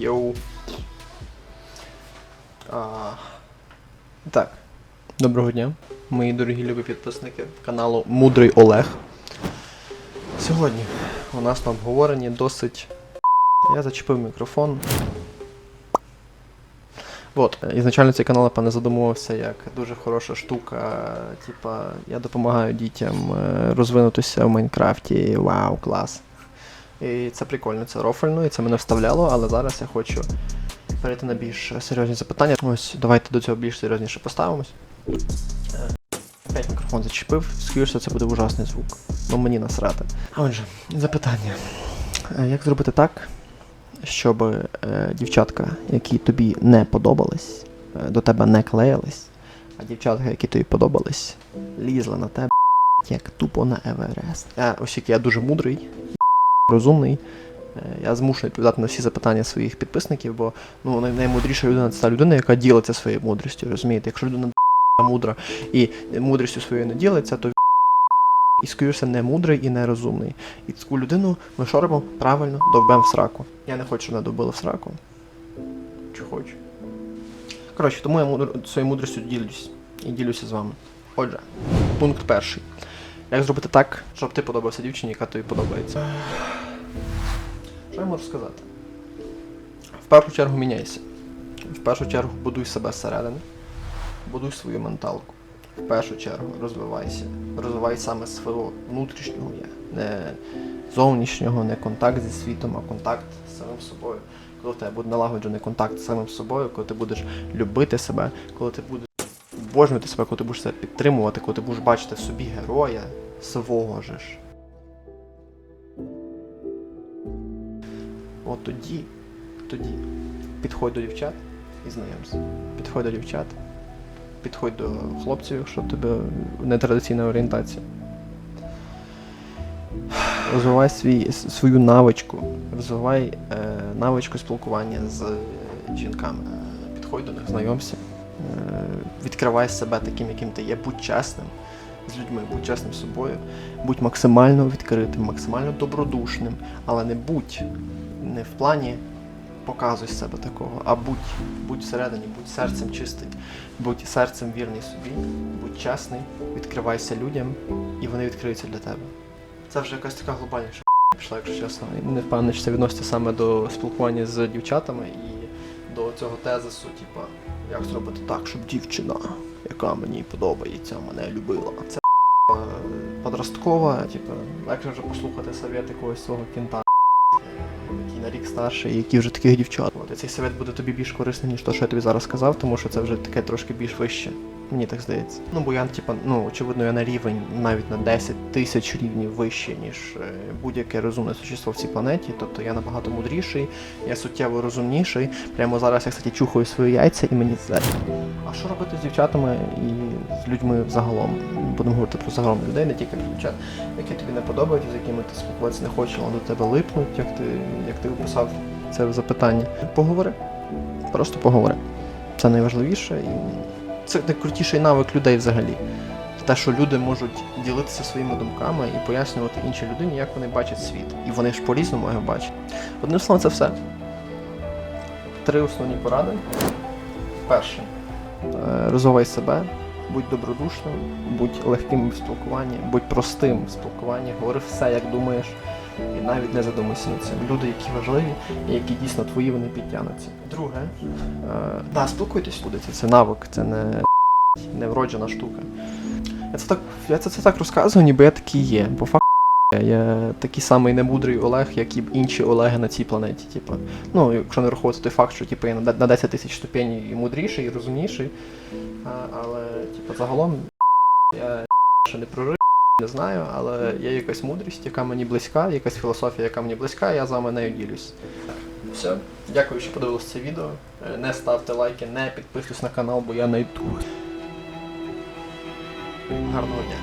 eu... А, Так. Доброго дня, мої дорогі любі підписники каналу Мудрий Олег. Сьогодні у нас на обговоренні досить... Я зачепив мікрофон. От, ізначально цей канал, пане, задумувався як дуже хороша штука. Типа, я допомагаю дітям е, розвинутися в Майнкрафті. Вау, клас! І це прикольно, це рофельно, і це мене вставляло, але зараз я хочу перейти на більш серйозні запитання. Ось, давайте до цього більш серйозніше поставимось. Е, Опять мікрофон зачепив, скоріше це буде ужасний звук. Ну мені насрати. А отже, запитання. Е, Як зробити так, щоб е, дівчатка, які тобі не подобались, е, до тебе не клеїлись, а дівчатка, які тобі подобались, лізли на тебе як тупо на Еверест. Я, оскільки я дуже мудрий, розумний. е, Я змушений відповідати на всі запитання своїх підписників, бо ну, наймудріша людина це та людина, яка ділиться своєю мудрістю. Розумієте? Якщо людина мудра і мудрістю своєю не ділиться, то і скоріше не мудрий і не розумний. І таку людину ми що робимо? Правильно довбемо в сраку. Я не хочу, щоб мене добили в сраку. Чи хочу? Коротше, тому я мудр... своєю мудрістю ділюсь і ділюся з вами. Отже, пункт перший. Як зробити так, щоб ти подобався дівчині, яка тобі подобається? Що я можу сказати? В першу чергу міняйся. В першу чергу будуй себе зсередини, будуй свою менталку. В першу чергу розвивайся. Розвивай саме свого внутрішнього я. Не зовнішнього, не контакт зі світом, а контакт з самим собою. Коли в тебе буде налагоджений контакт з самим собою, коли ти будеш любити себе, коли ти будеш обожнювати себе, коли ти будеш себе підтримувати, коли ти будеш бачити в собі героя свого ж. От тоді, тоді підходь до дівчат і знайомся. Підходь до дівчат, підходь до хлопців, якщо в тебе нетрадиційна орієнтація. Розвивай свій, свою навичку, розвивай е, навичку спілкування з е, жінками. Підходь до них, знайомся. Е, відкривай себе таким, яким ти є, будь чесним з людьми, будь чесним з собою, будь максимально відкритим, максимально добродушним, але не будь не в плані показуй себе такого, а будь, будь всередині, будь серцем чистий, будь серцем вірний собі, будь чесний, відкривайся людям, і вони відкриються для тебе. Це вже якась така глобальніша пішла, якщо чесно. І Не впевнений, чи це відноситься саме до спілкування з дівчатами і до цього тезису, типа, як зробити так, щоб дівчина, яка мені подобається, мене любила. Це е, подросткова, типа, легше вже послухати совет якогось свого кінта, на рік старший, які вже таких дівчат. От, і цей совет буде тобі більш корисний, ніж те, що я тобі зараз сказав, тому що це вже таке трошки більш вище. Мені так здається. Ну, бо я, типа, ну, очевидно, я на рівень навіть на 10 тисяч рівнів вище, ніж е, будь-яке розумне существо в цій планеті. Тобто я набагато мудріший, я суттєво розумніший. Прямо зараз я, кстати, чухаю свої яйця і мені це. А що робити з дівчатами і з людьми взагалом? Будемо говорити про загалом людей, не тільки дівчат, які тобі не подобаються, з якими ти спілкуватися не хочеш, але до тебе липнуть, як ти, як ти описав це запитання. Поговори. Просто поговори. Це найважливіше і це найкрутіший навик людей взагалі. Те, що люди можуть ділитися своїми думками і пояснювати іншій людині, як вони бачать світ. І вони ж по-різному його бачать. Одним словом, це все. Три основні поради. Перше. Е, Розвивай себе, будь добродушним, будь легким в спілкуванні, будь простим в спілкуванні, говори все, як думаєш, і навіть не задумуйся над цим. Люди, які важливі і які дійсно твої, вони підтягнуться. Друге, е, да, спілкуйтесь люди, це, навик, це не, не вроджена штука. Я це так, я це, це так розказую, ніби я такий є, бо факт. Я такий самий немудрий Олег, як і інші Олеги на цій планеті. Типу. Ну, якщо не враховувати той факт, що типу, я на на 10 тисяч ступенів і мудріший, і розумніший. Але, типу, загалом я ще не прорив, не знаю, але є якась мудрість, яка мені близька, якась філософія, яка мені близька, я з вами нею ділюсь. Все, дякую, що подивилися це відео. Е, Не ставте лайки, не підписуйтесь на канал, бо я не йду. Гарного дня.